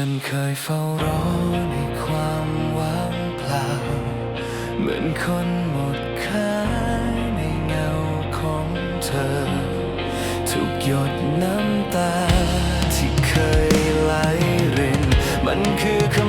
ฉันเคยเฝ้ารอในความว่างเปล่า เหมือนคนหมดค่าในเงาของเธอ ทุกหยดน้ำตาที่เคยไหลริน มันคือคำ